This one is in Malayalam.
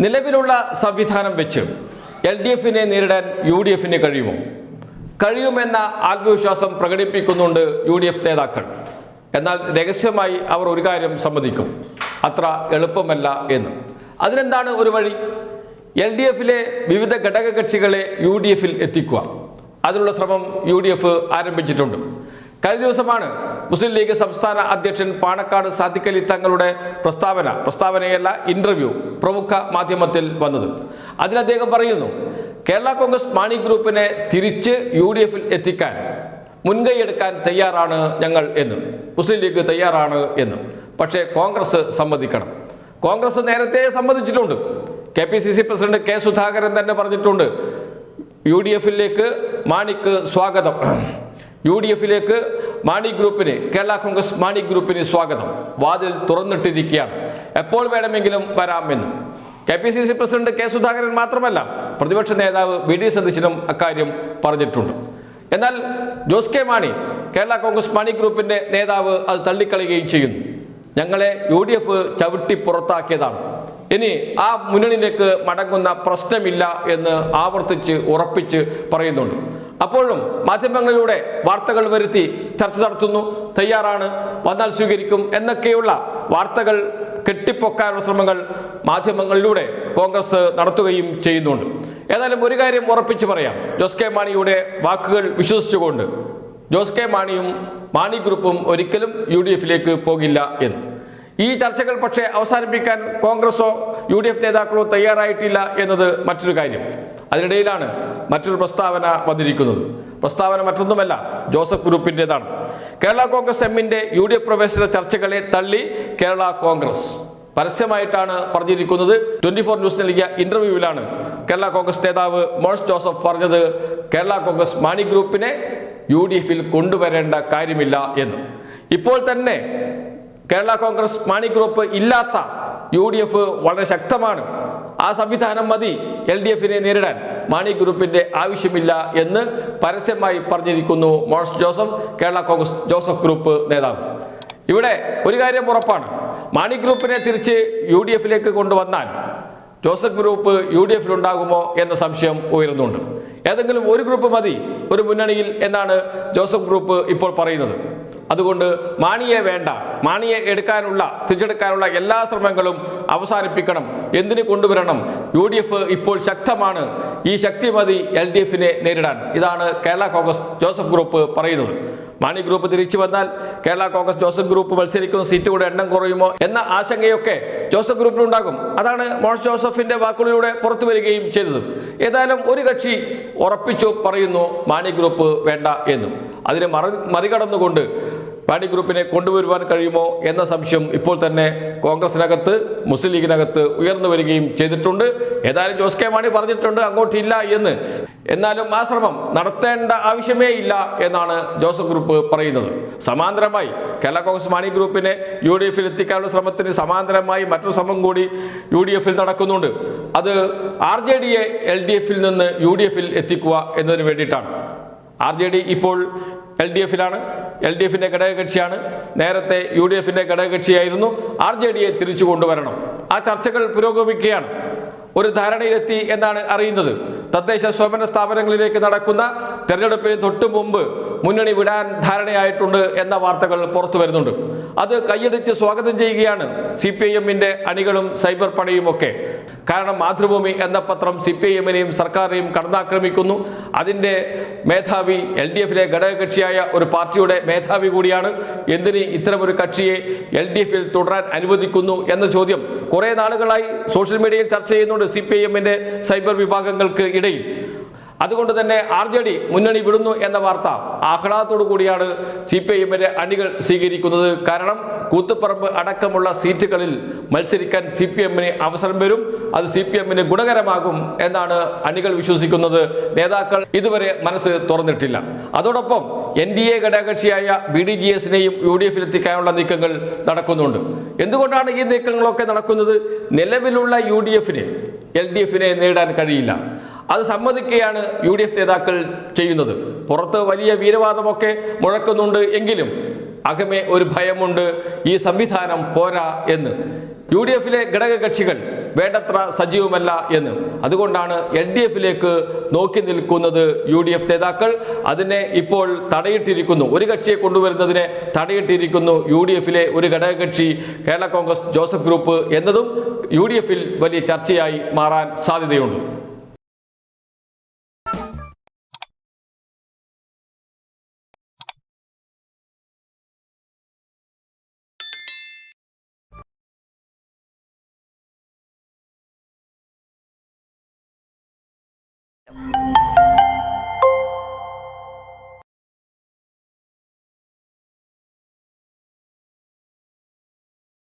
നിലവിലുള്ള സംവിധാനം വെച്ച് എൽ ഡി എഫിനെ നേരിടാൻ യു ഡി എഫിന് കഴിയുമോ? കഴിയുമെന്ന ആത്മവിശ്വാസം പ്രകടിപ്പിക്കുന്നുണ്ട് യു ഡി എഫ് നേതാക്കൾ. എന്നാൽ രഹസ്യമായി അവർ ഒരു കാര്യം സമ്മതിക്കും. അത്ര എളുപ്പമല്ല എന്ന്. അതിനെന്താണ് ഒരു വഴി? എൽ ഡി എഫിലെ വിവിധ ഘടക കക്ഷികളെ യു ഡി എഫിൽ എത്തിക്കുക. അതിനുള്ള ശ്രമം യു ഡി എഫ് ആരംഭിച്ചിട്ടുണ്ട്. കഴിഞ്ഞ ദിവസമാണ് മുസ്ലിം ലീഗ് സംസ്ഥാന അധ്യക്ഷൻ പാണക്കാട് സാദിഖലി തങ്ങളുടെ പ്രസ്താവന പ്രസ്താവനയല്ല ഇന്റർവ്യൂ പ്രമുഖ മാധ്യമത്തിൽ വന്നത്. അതിൽ അദ്ദേഹം പറയുന്നു കേരള കോൺഗ്രസ് മാണി ഗ്രൂപ്പിനെ തിരിച്ച് യു ഡി എഫിൽ എത്തിക്കാൻ മുൻകൈയെടുക്കാൻ തയ്യാറാണ് ഞങ്ങൾ എന്ന്. മുസ്ലിം ലീഗ് തയ്യാറാണ് എന്ന്. പക്ഷേ കോൺഗ്രസ് സമ്മതിക്കണം. കോൺഗ്രസ് നേരത്തെ സമ്മതിച്ചിട്ടുണ്ട്. K P C C president K Sudhakaran തന്നെ പറഞ്ഞിട്ടുണ്ട് യു ഡി എഫിലേക്ക് മാണിക്ക് സ്വാഗതം. യു ഡി എഫിലേക്ക് മാണി ഗ്രൂപ്പിന് കേരള കോൺഗ്രസ് മാണി ഗ്രൂപ്പിന് സ്വാഗതം. വാതിൽ തുറന്നിട്ടിരിക്കുകയാണ്. എപ്പോൾ വേണമെങ്കിലും വരാമെന്ന്. K P C C president K Sudhakaran മാത്രമല്ല പ്രതിപക്ഷ നേതാവ് വി ഡി സതീശനും അക്കാര്യം പറഞ്ഞിട്ടുണ്ട്. എന്നാൽ ജോസ് കെ മാണി കേരള കോൺഗ്രസ് മാണി ഗ്രൂപ്പിന്റെ നേതാവ് അത് തള്ളിക്കളയുകയും ചെയ്യുന്നു. ഞങ്ങളെ യു ഡി എഫ് ചവിട്ടി പുറത്താക്കിയതാണ്. ഇനി ആ മുന്നണിയിലേക്ക് മടങ്ങുന്ന പ്രശ്നമില്ല എന്ന് ആവർത്തിച്ച് ഉറപ്പിച്ച് പറയുന്നുണ്ട്. അപ്പോഴും മാധ്യമങ്ങളിലൂടെ വാർത്തകൾ വരുത്തി ചർച്ച നടത്തുന്നു തയ്യാറാണ് വന്നാൽ സ്വീകരിക്കും എന്നൊക്കെയുള്ള വാർത്തകൾ കെട്ടിപ്പൊക്കാനുള്ള ശ്രമങ്ങൾ മാധ്യമങ്ങളിലൂടെ കോൺഗ്രസ് നടത്തുകയും ചെയ്യുന്നുണ്ട്. ഏതായാലും ഒരു കാര്യം ഉറപ്പിച്ചു പറയാം. ജോസ് കെ മാണിയുടെ വാക്കുകൾ വിശ്വസിച്ചുകൊണ്ട് ജോസ് കെ മാണിയും മാണി ഗ്രൂപ്പും ഒരിക്കലും യു ഡി എഫിലേക്ക് പോകില്ല എന്ന്. ഈ ചർച്ചകൾ പക്ഷേ അവസാനിപ്പിക്കാൻ കോൺഗ്രസോ യു ഡി എഫ് നേതാക്കളോ തയ്യാറായിട്ടില്ല എന്നത് മറ്റൊരു കാര്യം. അതിനിടയിലാണ് മറ്റൊരു പ്രസ്താവന വന്നിരിക്കുന്നത്. പ്രസ്താവന മറ്റൊന്നുമല്ല ജോസഫ് ഗ്രൂപ്പിന്റെതാണ്. കേരള കോൺഗ്രസ് എമ്മിന്റെ യു ഡി എഫ് പ്രവേശന ചർച്ചകളെ തള്ളി കേരള കോൺഗ്രസ്. പരസ്യമായിട്ടാണ് പറഞ്ഞിരിക്കുന്നത്. ട്വന്റി ഫോർ ന്യൂസ് നൽകിയ ഇന്റർവ്യൂവിലാണ് കേരള കോൺഗ്രസ് നേതാവ് മോൻസ് ജോസഫ് പറഞ്ഞത് കേരള കോൺഗ്രസ് മാണി ഗ്രൂപ്പിനെ യു ഡി എഫിൽ കൊണ്ടുവരേണ്ട കാര്യമില്ല എന്ന്. ഇപ്പോൾ തന്നെ കേരള കോൺഗ്രസ് മാണി ഗ്രൂപ്പ് ഇല്ലാത്ത യു ഡി എഫ് വളരെ ശക്തമാണ്. ആ സംവിധാനം മതി. എൽ ഡി എഫിനെ നേരിടാൻ മാണി ഗ്രൂപ്പിന്റെ ആവശ്യമില്ല എന്ന് പരസ്യമായി പറഞ്ഞിരിക്കുന്നു മോൻസ് ജോസഫ് കേരള കോൺഗ്രസ് ജോസഫ് ഗ്രൂപ്പ് നേതാവ്. ഇവിടെ ഒരു കാര്യം ഉറപ്പാണ്. മാണി ഗ്രൂപ്പിനെ തിരിച്ച് യു ഡി എഫിലേക്ക് കൊണ്ടുവന്നാൽ ജോസഫ് ഗ്രൂപ്പ് യു ഡി എഫിൽ ഉണ്ടാകുമോ എന്ന സംശയം ഉയരുന്നുണ്ട്. ഏതെങ്കിലും ഒരു ഗ്രൂപ്പ് മതി. ഒരു മുന്നണിയിൽ എന്നാണ് ജോസഫ് ഗ്രൂപ്പ് ഇപ്പോൾ പറയുന്നത്. അതുകൊണ്ട് മാണിയെ വേണ്ട മാണിയെ എടുക്കാനുള്ള തിരിച്ചെടുക്കാനുള്ള എല്ലാ ശ്രമങ്ങളും അവസാനിപ്പിക്കണം. എന്തിനു കൊണ്ടുവരണം? യു ഡി എഫ് ഇപ്പോൾ ശക്തമാണ്. ഈ ശക്തി മതി എൽ ഡി എഫിനെ നേരിടാൻ. ഇതാണ് കേരള കോൺഗ്രസ് ജോസഫ് ഗ്രൂപ്പ് പറയുന്നത്. മാണി ഗ്രൂപ്പ് തിരിച്ചു വന്നാൽ കേരള കോൺഗ്രസ് ജോസഫ് ഗ്രൂപ്പ് മത്സരിക്കുന്ന സീറ്റുകളുടെ എണ്ണം കുറയുമോ എന്ന ആശങ്കയൊക്കെ ജോസഫ് ഗ്രൂപ്പിനുണ്ടാകും അതാണ് മോൻസ് ജോസഫിന്റെ വാക്കുകളിലൂടെ പുറത്തു വരികയും ചെയ്തത്. ഏതായാലും ഒരു കക്ഷി ഉറപ്പിച്ചു പറയുന്നു മാണി ഗ്രൂപ്പ് വേണ്ട എന്നും. അതിനെ മറി മറികടന്നുകൊണ്ട് മാണി ഗ്രൂപ്പിനെ കൊണ്ടുവരുവാൻ കഴിയുമോ എന്ന സംശയം ഇപ്പോൾ തന്നെ കോൺഗ്രസിനകത്ത് മുസ്ലിം ലീഗിനകത്ത് ഉയർന്നു വരികയും ചെയ്തിട്ടുണ്ട്. ഏതായാലും ജോസ് കെ മാണി പറഞ്ഞിട്ടുണ്ട് അങ്ങോട്ടില്ല എന്ന്. എന്നാലും ആ ശ്രമം നടത്തേണ്ട ആവശ്യമേ ഇല്ല എന്നാണ് ജോസഫ് ഗ്രൂപ്പ് പറയുന്നത്. സമാന്തരമായി കേരള കോൺഗ്രസ് മാണി ഗ്രൂപ്പിനെ യു ഡി എഫിൽ എത്തിക്കാനുള്ള ശ്രമത്തിന് സമാന്തരമായി മറ്റൊരു ശ്രമം കൂടി യു ഡി എഫിൽ നടക്കുന്നുണ്ട്. അത് ആർ ജെ ഡിയെ എൽ ഡി എഫിൽ നിന്ന് യു ഡി എഫിൽ എത്തിക്കുക എന്നതിന് വേണ്ടിയിട്ടാണ്. ആർ ജെ ഡി ഇപ്പോൾ എൽ ഡി എഫിലാണ് എൽ ഡി എഫിന്റെ ഘടകകക്ഷിയാണ്. നേരത്തെ യു ഡി എഫിന്റെ ഘടകകക്ഷിയായിരുന്നു. ആർ ജെ ഡിയെ തിരിച്ചു കൊണ്ടുവരണം. ആ ചർച്ചകൾ പുരോഗമിക്കുകയാണ്. ഒരു ധാരണയിലെത്തി എന്നാണ് അറിയുന്നത്. തദ്ദേശ സ്വയംഭരണ സ്ഥാപനങ്ങളിലേക്ക് നടക്കുന്ന തെരഞ്ഞെടുപ്പിന് തൊട്ടു മുമ്പ് മുന്നണി വിടാൻ ധാരണയായിട്ടുണ്ട് എന്ന വാർത്തകൾ പുറത്തു വരുന്നുണ്ട്. അത് കൈയടിച്ച് സ്വാഗതം ചെയ്യുകയാണ് സി പി ഐ എമ്മിന്റെ അണികളും സൈബർ പണിയും ഒക്കെ കാരണം മാതൃഭൂമി എന്ന പത്രം സി പി ഐ എമ്മിനെയും സർക്കാരിനെയും കടന്നാക്രമിക്കുന്നു. അതിന്റെ മേധാവി എൽ ഡി എഫിലെ ഘടകകക്ഷിയായ ഒരു പാർട്ടിയുടെ മേധാവി കൂടിയാണ്. എന്തിന് ഇത്തരമൊരു കക്ഷിയെ എൽ ഡി എഫിൽ തുടരാൻ അനുവദിക്കുന്നു എന്ന ചോദ്യം കുറേ നാളുകളായി സോഷ്യൽ മീഡിയയിൽ ചർച്ച ചെയ്യുന്നുണ്ട് സി പി ഐ എമ്മിന്റെ സൈബർ വിഭാഗങ്ങൾക്ക് ഇടയിൽ. അതുകൊണ്ട് തന്നെ ആർ ജെ ഡി മുന്നണി വിടുന്നു എന്ന വാർത്ത ആഹ്ലാദത്തോടു കൂടിയാണ് സി പി ഐ അണികൾ സ്വീകരിക്കുന്നത്. കാരണം കൂത്തുപറമ്പ് അടക്കമുള്ള സീറ്റുകളിൽ മത്സരിക്കാൻ സി പി എമ്മിന് അവസരം വരും. അത് സി പി എമ്മിന് ഗുണകരമാകും എന്നാണ് അണികൾ വിശ്വസിക്കുന്നത്. നേതാക്കൾ ഇതുവരെ മനസ്സ് തുറന്നിട്ടില്ല. അതോടൊപ്പം എൻ ഡി എ ഘടകകക്ഷിയായ ബി ഡി ജി എസിനെയും യു ഡി എഫിൽ എത്തിക്കാനുള്ള നീക്കങ്ങൾ നടക്കുന്നുണ്ട്. എന്തുകൊണ്ടാണ് ഈ നീക്കങ്ങളൊക്കെ നടക്കുന്നത്? നിലവിലുള്ള യു ഡി എഫിനെ എൽ ഡി എഫിനെ നേരിടാൻ കഴിയില്ല. അത് സമ്മതിക്കുകയാണ് യു ഡി എഫ് നേതാക്കൾ ചെയ്യുന്നത്. പുറത്ത് വലിയ വീരവാദമൊക്കെ മുഴക്കുന്നുണ്ട് എങ്കിലും അകമേ ഒരു ഭയമുണ്ട്. ഈ സംവിധാനം പോരാ എന്ന്. യു ഡി എഫിലെ ഘടകകക്ഷികൾ വേണ്ടത്ര സജീവമല്ല എന്ന്. അതുകൊണ്ടാണ് എൽ ഡി എഫിലേക്ക് നോക്കി നിൽക്കുന്നത് യു ഡി എഫ് നേതാക്കൾ. അതിനെ ഇപ്പോൾ തടയിട്ടിരിക്കുന്നു. ഒരു കക്ഷിയെ കൊണ്ടുവരുന്നതിനെ തടയിട്ടിരിക്കുന്നു യു ഡി എഫിലെ ഒരു ഘടകകക്ഷി കേരള കോൺഗ്രസ് ജോസഫ് ഗ്രൂപ്പ് എന്നതും യു ഡി എഫിൽ വലിയ ചർച്ചയായി മാറാൻ സാധ്യതയുണ്ട്. Yep.